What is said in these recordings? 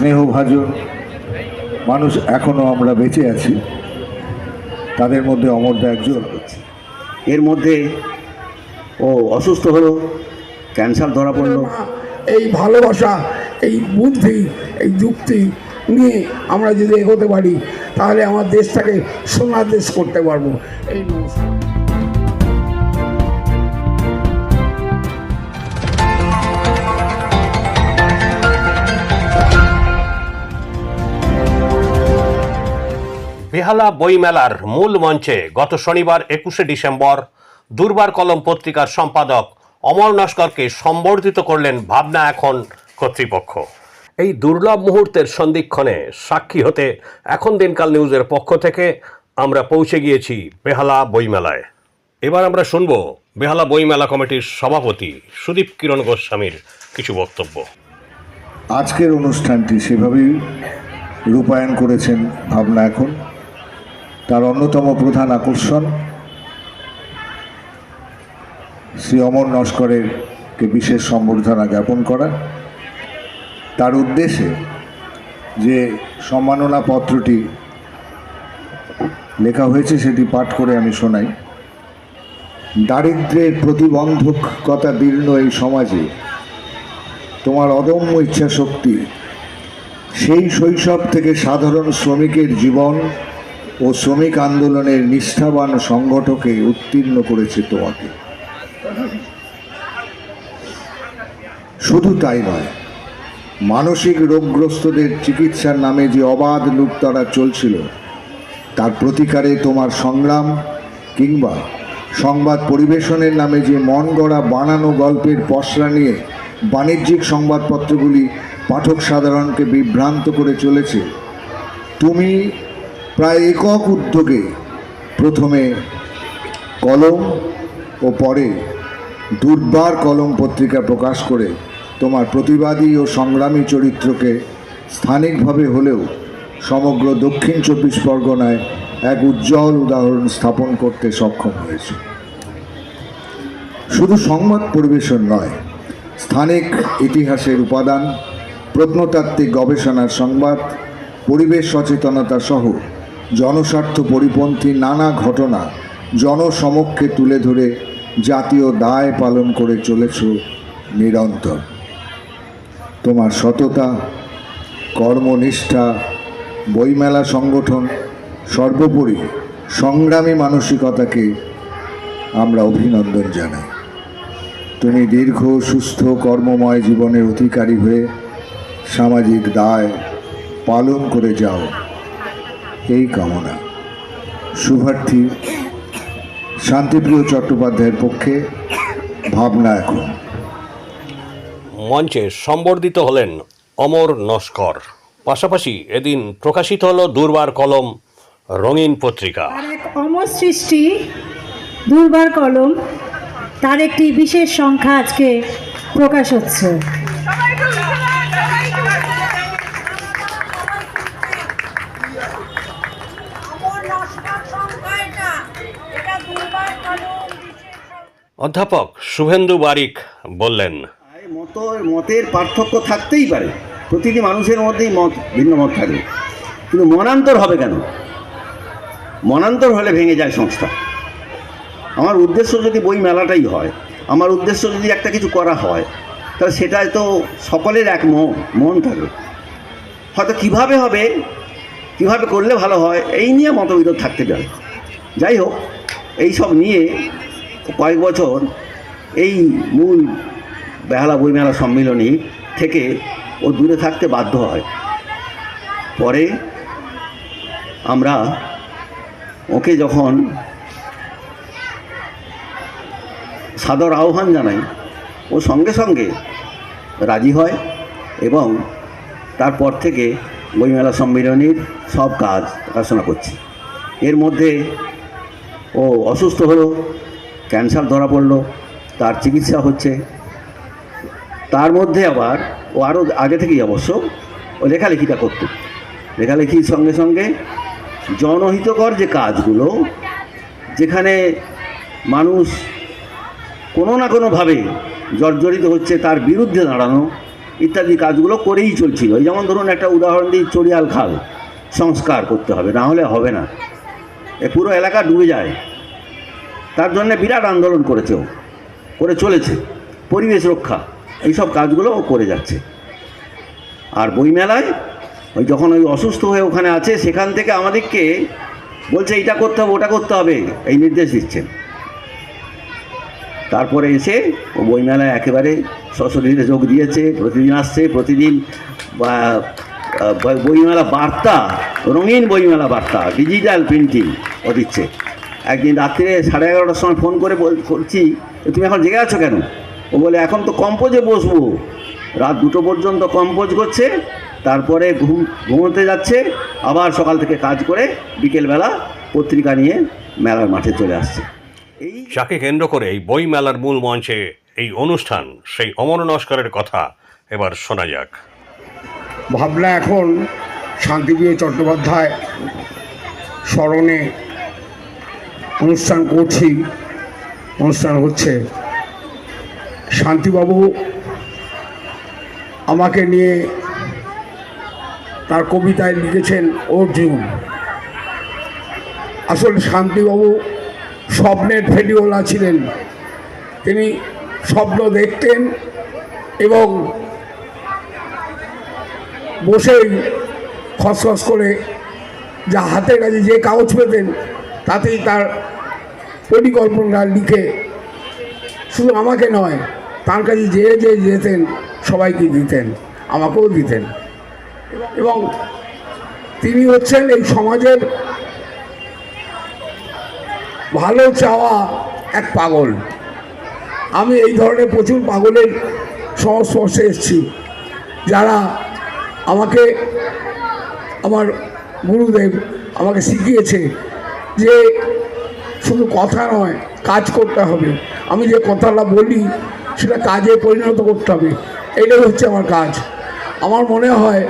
স্নেহভাজন মানুষ এখনও আমরা বেঁচে আছি। তাদের মধ্যে অমরদা একজন এর মধ্যে ও অসুস্থ হলো ক্যান্সার ধরা পড়ল। এই ভালোবাসা এই বুদ্ধি এই যুক্তি নিয়ে আমরা যদি এগোতে পারি তাহলে আমার দেশটাকে সোনার দেশ করতে পারব। এই নমস্কার বেহালা বইমেলার মূল মঞ্চে গত শনিবার একুশে ডিসেম্বর দুর্বার কলম পত্রিকার সম্পাদক অমর নস্করকে সম্বর্ধিত করলেন ভাবনা এখন কর্তৃপক্ষ। এই দুর্লভ মুহূর্তের সন্ধিক্ষণে সাক্ষী হতে এখন দিনকাল নিউজের পক্ষ থেকে আমরা পৌঁছে গিয়েছি বেহালা বইমেলায়। এবার আমরা শুনব বেহালা বইমেলা কমিটির সভাপতি সুদীপ কিরণ গোস্বামীর কিছু বক্তব্য। আজকের অনুষ্ঠানটি সেভাবেই রূপায়ণ করেছেন ভাবনা এখন। তার অন্যতম প্রধান আকর্ষণ শ্রী অমর নস্করের কে বিশেষ সম্বর্ধনা জ্ঞাপন করা। তার উদ্দেশ্যে যে সম্মাননা পত্রটি লেখা হয়েছে সেটি পাঠ করে আমি শোনাই। দারিদ্র্যের প্রতিবন্ধকতা দীর্ণ এই সমাজে তোমার অদম্য ইচ্ছা শক্তি সেই শৈশব থেকে সাধারণ শ্রমিকের জীবন ও শ্রমিক আন্দোলনের নিষ্ঠাবান সংগঠকে উত্তীর্ণ করেছে তোমাকে। শুধু তাই নয়, মানসিক রোগগ্রস্তদের চিকিৎসার নামে যে অবাধ লুপ্তারা চলছিল, তার প্রতিকারে তোমার সংগ্রাম কিংবা সংবাদ পরিবেশনের নামে যে মন গড়া বানানো গল্পের পসরা নিয়ে বাণিজ্যিক সংবাদপত্রগুলি পাঠক সাধারণকে বিভ্রান্ত করে চলেছে, তুমি প্রায় একক উদ্যোগে প্রথমে কলম ও পরে দুর্বার কলম পত্রিকা প্রকাশ করে তোমার প্রতিবাদী ও সংগ্রামী চরিত্রকে স্থানিকভাবে হলেও সমগ্র দক্ষিণ চব্বিশ পরগনায় এক উজ্জ্বল উদাহরণ স্থাপন করতে সক্ষম হয়েছে। শুধু সংবাদ পরিবেশন নয়, স্থানিক ইতিহাসের উপাদান, প্রত্নতাত্ত্বিক গবেষণার সংবাদ, পরিবেশ সচেতনতা সহ জনস্বার্থ পরিপন্থী নানা ঘটনা জনসমক্ষে তুলে ধরে জাতীয় দায় পালন করে চলেছ নিরন্তর। তোমার সততা, কর্মনিষ্ঠা, বইমেলা সংগঠন, সর্বোপরি সংগ্রামী মানসিকতাকে আমরা অভিনন্দন জানাই। তুমি দীর্ঘ, সুস্থ, কর্মময় জীবনের অধিকারী হয়ে সামাজিক দায় পালন করে যাও। এই কামনা। শুভার্থী শান্তিপ্রিয় চট্টোপাধ্যায়ের পক্ষে ভাবনা এখন। মঞ্চে সম্বর্ধিত হলেন অমর নস্কর। পাশাপাশি এদিন প্রকাশিত হল দুর্বার কলম রঙিন পত্রিকা। অমর সৃষ্টি দুর্বার কলম তার একটি বিশেষ সংখ্যা আজকে প্রকাশ হচ্ছে। অধ্যাপক শুভেন্দু বারিক বললেন মত, মতের পার্থক্য থাকতেই পারে। প্রতিটি মানুষের মধ্যেই মত, ভিন্ন মত থাকে। কিন্তু মনান্তর হবে কেন? মনান্তর হলে ভেঙে যায় সংস্থা। আমার উদ্দেশ্য যদি বই মেলাটাই হয়, আমার উদ্দেশ্য যদি একটা কিছু করা হয়, তাহলে সেটাই তো সকলের এক মন মন থাকে। হয়তো কীভাবে হবে, কীভাবে করলে ভালো হয়, এই নিয়ে মতবিরোধ থাকতে পারে। যাই হোক, এই সব নিয়ে কয়েক বছর এই মূল বেহালা বইমেলা সম্মিলনী থেকে ও দূরে থাকতে বাধ্য হয়। পরে আমরা ওকে যখন সাদর আহ্বান জানাই, ও সঙ্গে সঙ্গে রাজি হয় এবং তারপর থেকে বইমেলা সম্মিলনীর সব কাজ দেখাশোনা করছি। এর মধ্যে ও অসুস্থ হলো ক্যান্সার ধরা পড়ল, তার চিকিৎসা হচ্ছে। তার মধ্যে আবার ও আরও আগে থেকেই অবশ্য ও লেখালেখিটা করতো। লেখালেখির সঙ্গে সঙ্গে জনহিতকর যে কাজগুলো, যেখানে মানুষ কোনো না কোনোভাবে জর্জরিত হচ্ছে, তার বিরুদ্ধে দাঁড়ানো ইত্যাদি কাজগুলো করেই চলছিল। এই যেমন ধরুন একটা উদাহরণ দিই, চড়িয়াল খাল সংস্কার করতে হবে, না হলে হবে না। এ পুরো এলাকা ডুবে যায়। তার জন্য বিরাট আন্দোলন করেছে ও, করে চলেছে। পরিবেশ রক্ষা, এইসব কাজগুলো ও করে যাচ্ছে। আর বইমেলায় ওই যখন ওই অসুস্থ হয়ে ওখানে আছে, সেখান থেকে আমাদেরকে বলছে, এইটা করতে হবে, ওটা করতে হবে। এই নির্দেশ দিচ্ছেন। তারপরে এসে ও বইমেলায় একেবারে সশরীরে যোগ দিয়েছে, প্রতিদিন আসছে, প্রতিদিন বইমেলা বার্তা, রঙিন বইমেলা বার্তা, ডিজিটাল প্রিন্টিং ও দিচ্ছে। একদিন রাত্রে সাড়ে এগারোটার সময় ফোন করে করছি তুমি এখন জেগে আছো কেন? ও বলে এখন তো কম্পোজে বসবো। রাত দুটো পর্যন্ত কম্পোজ করছে তারপরে ঘুম ঘুমোতে যাচ্ছে আবার সকাল থেকে কাজ করে বিকেলবেলা পত্রিকা নিয়ে মেলার মাঠে চলে আসছে। এই যাকে কেন্দ্র করে এই বই মেলার মূল মঞ্চে এই অনুষ্ঠান সেই অমর নস্করের কথা এবার শোনা যাক। ভাবনা এখন শান্তিপ্রিয় চট্টোপাধ্যায় স্মরণে অনুষ্ঠান করছি। অনুষ্ঠান হচ্ছে। শান্তিবাবু আমাকে নিয়ে তার কবিতায় লিখেছেন অর্জুন। আসলে শান্তিবাবু স্বপ্নের ফেরিওলা ছিলেন। তিনি স্বপ্ন দেখতেন এবং বসেই খসখস করে যা হাতের কাছে যে কাগজ পেতেন, তাতেই তার পরিকল্পনা লিখে শুধু আমাকে নয়, তার কাছে যে যে যেতেন সবাইকে দিতেন, আমাকেও দিতেন। এবং তিনি হচ্ছেন এই সমাজের ভালো চাওয়া এক পাগল। আমি এই ধরনের প্রচুর পাগলের সংস্পর্শে এসেছি, যারা আমাকে, আমার গুরুদেব আমাকে শিখিয়েছে যে শুধু কথা নয়, কাজ করতে হবে। আমি যে কথাটা বলি, সেটা কাজে পরিণত করতে হবে। এটাই হচ্ছে আমার কাজ। আমার মনে হয়,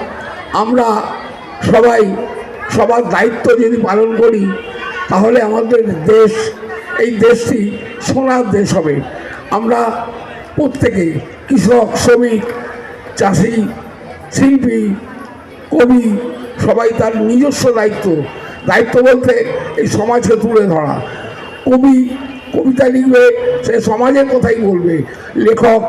আমরা সবাই, সবার দায়িত্ব যদি পালন করি, তাহলে আমাদের দেশ, এই দেশটি সোনার দেশ হবে। আমরা প্রত্যেকে কৃষক, শ্রমিক, চাষি, শিল্পী, কবি, সবাই তার নিজস্ব দায়িত্ব। দায়িত্ব বলতে এই সমাজকে তুলে ধরা। কবি, কবিতা লিখবে, সে সমাজের কথাই বলবে। লেখক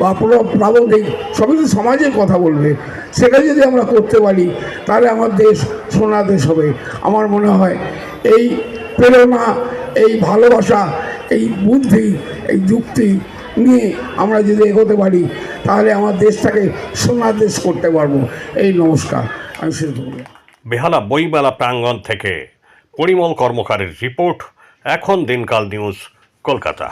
বা পুরো প্রাবন্ধিক সবই তো সমাজের কথা বলবে। সেটা যদি আমরা করতে পারি, তাহলে আমার দেশ সোনা দেশ হবে। আমার মনে হয় এই প্রেরণা, এই ভালোবাসা, এই বুদ্ধি, এই যুক্তি নিয়ে আমরা যদি এগোতে পারি, তাহলে আমার দেশটাকে সোনার দেশ করতে পারব। এই নমস্কার। আমি শেষ বেহালা বইমেলা প্রাঙ্গণ থেকে পরিমল কর্মকারের রিপোর্ট এখন দিনকাল নিউজ কলকাতা।